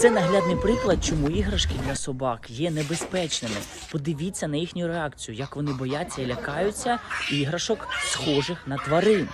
Це наглядний приклад, чому іграшки для собак є небезпечними. Подивіться на їхню реакцію, як вони бояться і лякаються іграшок, схожих на тварин.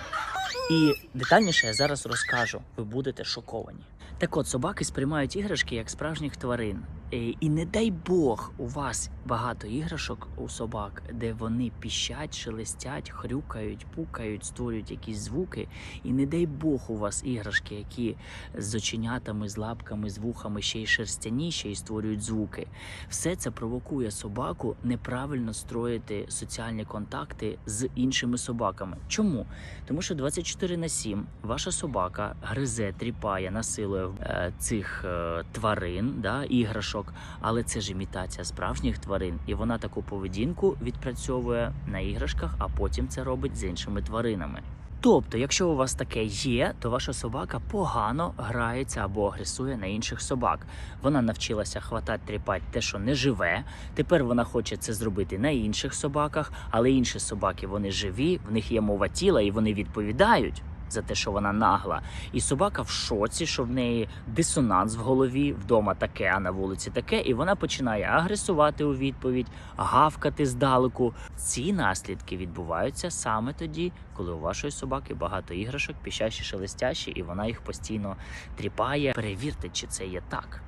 І детальніше я зараз розкажу. Ви будете шоковані. Так от собаки сприймають іграшки як справжніх тварин. Е, І не дай Бог у вас багато іграшок у собак, де вони піщать, шелестять, хрюкають, пукають, створюють якісь звуки. І не дай Бог у вас іграшки, які з оченятами, з лапками, з вухами, ще й шерстяні, й створюють звуки. Все це провокує собаку неправильно строїти соціальні контакти з іншими собаками. Чому? Тому що 24 на 7 ваша собака гризе, тріпає, насилує е, цих е, тварин, да, іграшок, але це ж імітація справжніх тварин, і вона таку поведінку відпрацьовує на іграшках, а потім це робить з іншими тваринами. Тобто, якщо у вас таке є, то ваша собака погано грається або агресує на інших собак. Вона навчилася хватати, тріпати те, що не живе. Тепер вона хоче це зробити на інших собаках, але інші собаки вони живі, в них є мова тіла, і вони відповідають. За те, що вона нагла, і собака в шоці, що в неї дисонанс в голові, вдома таке, а на вулиці таке, і вона починає агресувати у відповідь, гавкати здалеку. Ці наслідки відбуваються саме тоді, коли у вашої собаки багато іграшок, піщащі, шелестящі, і вона їх постійно тріпає. Перевірте, чи це є так.